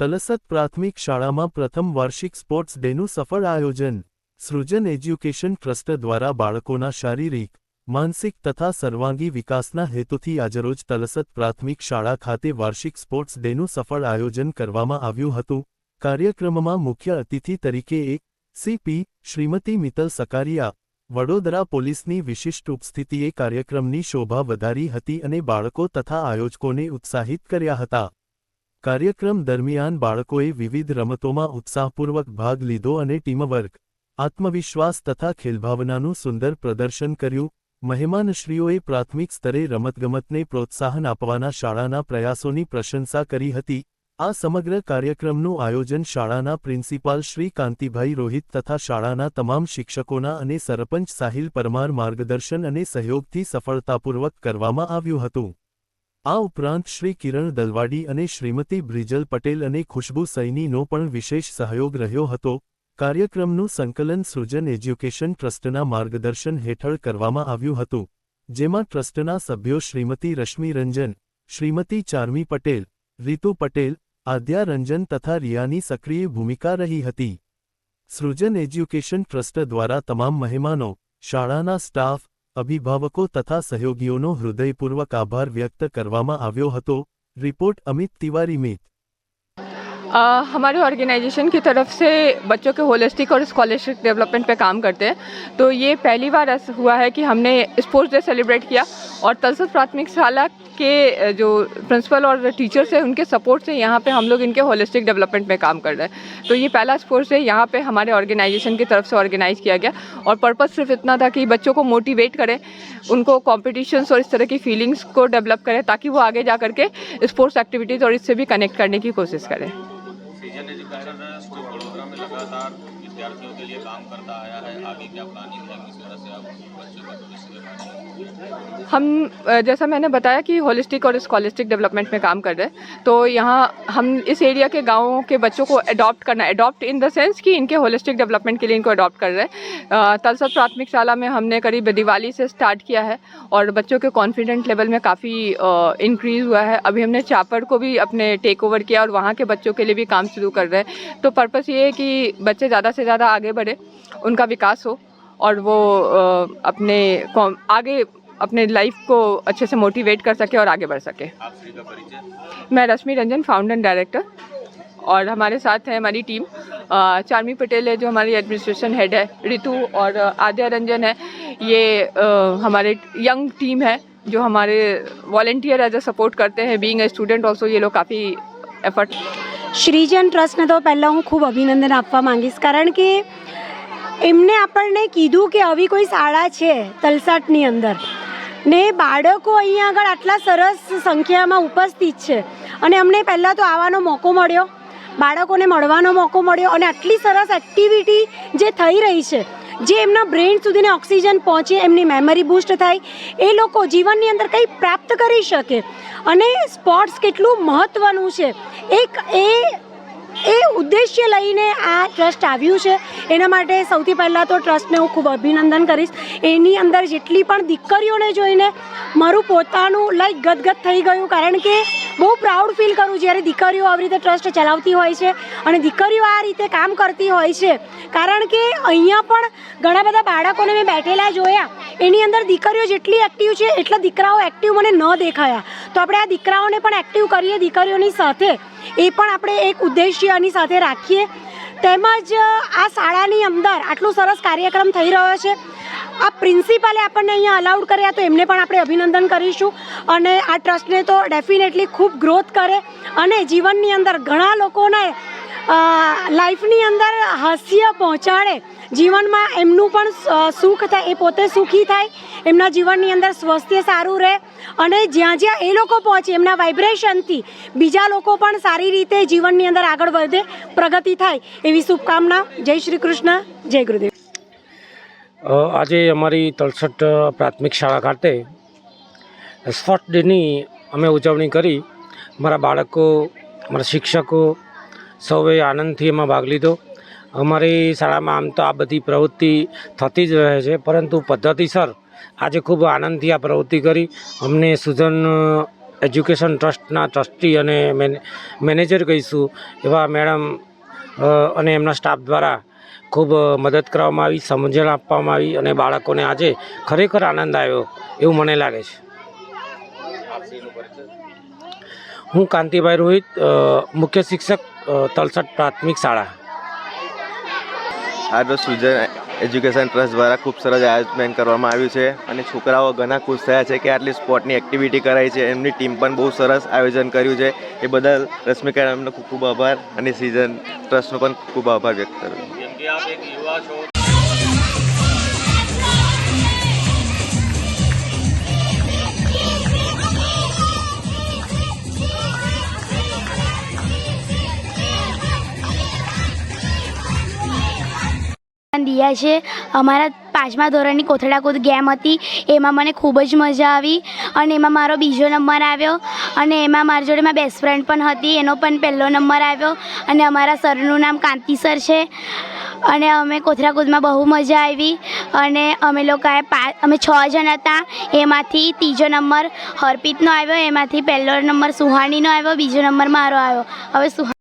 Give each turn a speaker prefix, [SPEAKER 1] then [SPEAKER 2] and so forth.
[SPEAKER 1] તલસત પ્રાથમિક શાળામાં પ્રથમ વાર્ષિક સ્પોર્ટ્સ ડેનું સફળ આયોજન. સૃજન એજ્યુકેશન ટ્રસ્ટ દ્વારા બાળકોના શારીરિક, માનસિક તથા સર્વાંગી વિકાસના હેતુથી આજરોજ તલસત પ્રાથમિક શાળા ખાતે વાર્ષિક સ્પોર્ટ્સ ડેનું સફળ આયોજન કરવામાં આવ્યું હતું. કાર્યક્રમમાં મુખ્ય અતિથિ તરીકે એક સીપી શ્રીમતી મિત્તલ સકારિયા, વડોદરા પોલીસની વિશિષ્ટ ઉપસ્થિતિએ કાર્યક્રમની શોભા વધારી હતી અને બાળકો તથા આયોજકોને ઉત્સાહિત કર્યા હતા. કાર્યક્રમ દરમિયાન બાળકોએ વિવિધ રમતોમાં ઉત્સાહપૂર્વક ભાગ લીધો અને ટીમવર્ક, આત્મવિશ્વાસ તથા ખેલભાવનાનું સુંદર પ્રદર્શન કર્યું. મહેમાનશ્રીઓએ પ્રાથમિક સ્તરે રમતગમતને પ્રોત્સાહન આપવાના શાળાના પ્રયાસોની પ્રશંસા કરી હતી. આ સમગ્ર કાર્યક્રમનું આયોજન શાળાના પ્રિન્સિપાલ શ્રી કાંતિભાઈ રોહિત તથા શાળાના તમામ શિક્ષકોના અને સરપંચ સાહિલ પરમાર માર્ગદર્શન અને સહયોગથી સફળતાપૂર્વક કરવામાં આવ્યું હતું. આ ઉપરાંત શ્રી કિરણ દલવાડી અને શ્રીમતી બ્રિજલ પટેલ અને ખુશ્બુ સૈનીનો પણ વિશેષ સહયોગ રહ્યો હતો. કાર્યક્રમનું સંકલન સૃજન એજ્યુકેશન ટ્રસ્ટના માર્ગદર્શન હેઠળ કરવામાં આવ્યું હતું, જેમાં ટ્રસ્ટના સભ્યો શ્રીમતી રશ્મિ રંજન શ્રીમતી ચારમી પટેલ, રીતુ પટેલ આદ્યા રંજન તથા રિયાની સક્રિય ભૂમિકા રહી હતી. સૃજન એજ્યુકેશન ટ્રસ્ટ દ્વારા તમામ મહેમાનો, શાળાના સ્ટાફ અભિભાવકો તથા સહયોગીઓનો હૃદયપૂર્વક આભાર વ્યક્ત કરવામાં આવ્યો હતો. રિપોર્ટ અમિત તિવારી મિત
[SPEAKER 2] अ, हमारे ऑर्गेनाइजेशन की तरफ़ से बच्चों के होलिस्टिक और स्कॉलरशिप डेवलपमेंट पे काम करते हैं। तो ये पहली बार ऐसा हुआ है कि हमने स्पोर्ट्स डे सेलिब्रेट किया और तलसत प्राथमिक शाला के जो प्रिंसिपल और टीचर्स हैं उनके सपोर्ट से यहाँ पे हम लोग इनके होलिस्टिक डेवलपमेंट में काम कर रहे हैं। तो ये पहला स्पोर्ट्स डे यहाँ पे हमारे ऑर्गेनाइजेशन की तरफ़ से ऑर्गेनाइज किया गया और पर्पज़ सिर्फ़ इतना था कि बच्चों को मोटिवेट करें उनको कॉम्पिटिशन्स और इस तरह की फीलिंग्स को डेवलप करें ताकि वो आगे जा करके स्पोर्ट्स एक्टिविटीज़ और इससे भी कनेक्ट करने की कोशिश करें।
[SPEAKER 3] सीजन एजुकेशन स्कूल वडोदरा में लगातार विद्यार्थियों के लिए काम करता आया है। आगे क्या प्लानिंग है किस तरह से आप बच्चों का भविष्य
[SPEAKER 2] हम जैसा मैंने बताया कि होलिस्टिक और स्कॉलिस्टिक डेवलपमेंट में काम कर रहे हैं तो यहाँ हम इस एरिया के गाँवों के बच्चों को अडॉप्ट करना अडॉप्ट इन द सेंस कि इनके होलिस्टिक डेवलपमेंट के लिए इनको अडॉप्ट कर रहे हैं। तलसत प्राथमिक शाला में हमने करीब दिवाली से स्टार्ट किया है और बच्चों के कॉन्फिडेंट लेवल में काफ़ी इंक्रीज़ हुआ है। अभी हमने चापड़ को भी अपने टेक ओवर किया और वहाँ के बच्चों के लिए भी काम शुरू कर रहे हैं। तो पर्पज़ ये है कि बच्चे ज़्यादा से ज़्यादा आगे बढ़े, उनका विकास हो और वो अपने आगे अपने लाइफ को अच्छे से मोटिवेट कर सके और आगे बढ़ सके। मैं रश्मि रंजन फाउंडर डायरेक्टर और हमारे साथ है हमारी टीम चार्मी पटेल है जो हमारी एडमिनिस्ट्रेशन हेड है, रितु और आद्या रंजन है। ये हमारे यंग टीम है जो हमारे वॉल्टियर एज अ सपोर्ट करते हैं बीइंग ए स्टूडेंट ऑल्सो ये लोग काफ़ी एफर्ट
[SPEAKER 4] શ્રીજન ટ્રસ્ટને તો પહેલાં હું ખૂબ અભિનંદન આપવા માંગીશ, કારણ કે એમને આપણને કીધું કે આવી કોઈ શાળા છે તલસાટની અંદર ને બાળકો અહીંયા આગળ આટલા સરસ સંખ્યામાં ઉપસ્થિત છે. અને અમને પહેલાં તો આવવાનો મોકો મળ્યો, બાળકોને મળવાનો મોકો મળ્યો અને આટલી સરસ એક્ટિવિટી જે થઈ રહી છે જે એમના બ્રેઇન સુધીને ઓક્સિજન પહોંચે, એમની મેમરી બૂસ્ટ થાય, એ લોકો જીવનની અંદર કંઈ પ્રાપ્ત કરી શકે? અને સ્પોર્ટ્સ કેટલું મહત્ત્વનું છે? એક એ એ ઉદ્દેશ્ય લઈને આ ટ્રસ્ટ આવ્યું છે. એના માટે સૌથી પહેલાં તો ટ્રસ્ટને હું ખૂબ અભિનંદન કરીશ. એની અંદર જેટલી પણ દીકરીઓને જોઈને મારું પોતાનું લાઈક ગદગદ થઈ ગયું, કારણ કે બહુ પ્રાઉડ ફીલ કરું જ્યારે દીકરીઓ આવી રીતે ટ્રસ્ટ ચલાવતી હોય છે અને દીકરીઓ આ રીતે કામ કરતી હોય છે. કારણ કે અહીંયા પણ ઘણા બધા બાળકોને મેં બેઠેલા જોયા. એની અંદર દીકરીઓ જેટલી એક્ટિવ છે, એટલા દીકરાઓ એક્ટિવ મને ન દેખાયા. તો આપણે આ દીકરાઓને પણ એક્ટિવ કરીએ દીકરીઓની સાથે. એ પણ આપણે એક ઉદ્દેશ્યની સાથે રાખીએ. તેમજ આ શાળાની અંદર આટલું સરસ કાર્યક્રમ થઈ રહ્યો છે. આ પ્રિન્સિપાલે આપણને અહીંયા અલાઉડ કર્યા તો એમને પણ આપણે અભિનંદન કરીશું. અને આ ટ્રસ્ટને તો ડેફિનેટલી ખૂબ ગ્રોથ કરે. અને જીવનની અંદર ઘણા લોકોને લાઈફની અંદર હાસ્ય પહોંચાડે. જીવનમાં એમનું પણ સુખ થાય, એ પોતે સુખી થાય, એમના જીવનની અંદર સ્વાસ્થ્ય સારું રહે અને જ્યાં જ્યાં એ લોકો પહોંચે, એમના વાઇબ્રેશનથી બીજા લોકો પણ સારી રીતે જીવનની અંદર આગળ વધે, પ્રગતિ થાય, એવી શુભકામના. જય શ્રી કૃષ્ણ, જય ગુરુદેવ.
[SPEAKER 5] આજે અમારી તળસઠ પ્રાથમિક શાળા ખાતે સ્પોટ ડેની અમે ઉજવણી કરી. મારા બાળકો, મારા શિક્ષકો સૌએ આનંદથી એમાં ભાગ લીધો. અમારી શાળામાં આમ તો આ બધી પ્રવૃત્તિ થતી જ રહે છે, પરંતુ પદ્ધતિસર આજે ખૂબ આનંદથી આ પ્રવૃત્તિ કરી. અમને સુજન એજ્યુકેશન ટ્રસ્ટના ટ્રસ્ટી અને મેને, મેનેજર કહીશું, એવા મેડમ અને એમના સ્ટાફ દ્વારા ખૂબ મદદ કરવામાં આવી, સમજણ આપવામાં આવી અને બાળકોને આજે ખરેખર આનંદ આવ્યો એવું મને લાગે છે. હું કાંતિભાઈ રોહિત મુખ્ય શિક્ષક અ, તલસટ પ્રાથમિક શાળા.
[SPEAKER 6] આજનો સુજન એજ્યુકેશન ટ્રસ્ટ દ્વારા ખૂબ સરસ આયોજન કરવામાં આવ્યું છે અને છોકરાઓ ઘણા ખુશ થયા છે કે આટલી સ્પોર્ટની એક્ટિવિટી કરાઈ છે. એમની ટીમ પણ બહુ સરસ આયોજન કર્યું છે. એ બદલ રશ્મિકા મેડમનો ખૂબ ખૂબ આભાર અને સિઝન ટ્રસ્ટનો પણ ખૂબ આભાર વ્યક્ત કરું
[SPEAKER 7] દિયા છે. અમારા પાંચમા ધોરણની કોથળાકૂદ ગેમ હતી. એમાં મને ખૂબ જ મજા આવી અને એમાં મારો બીજો નંબર આવ્યો અને એમાં મારી જોડે મારી બેસ્ટ ફ્રેન્ડ પણ હતી. એનો પણ પહેલો નંબર આવ્યો અને અમારા સરનું નામ કાંતિ સર છે. અને અમે કોથળાકૂદમાં બહુ મજા આવી અને અમે લોકોએ અમે છ જણ હતા. એમાંથી ત્રીજો નંબર હરપીતનો આવ્યો. એમાંથી પહેલો નંબર સુહાણીનો આવ્યો. બીજો નંબર મારો આવ્યો. હવે સુહા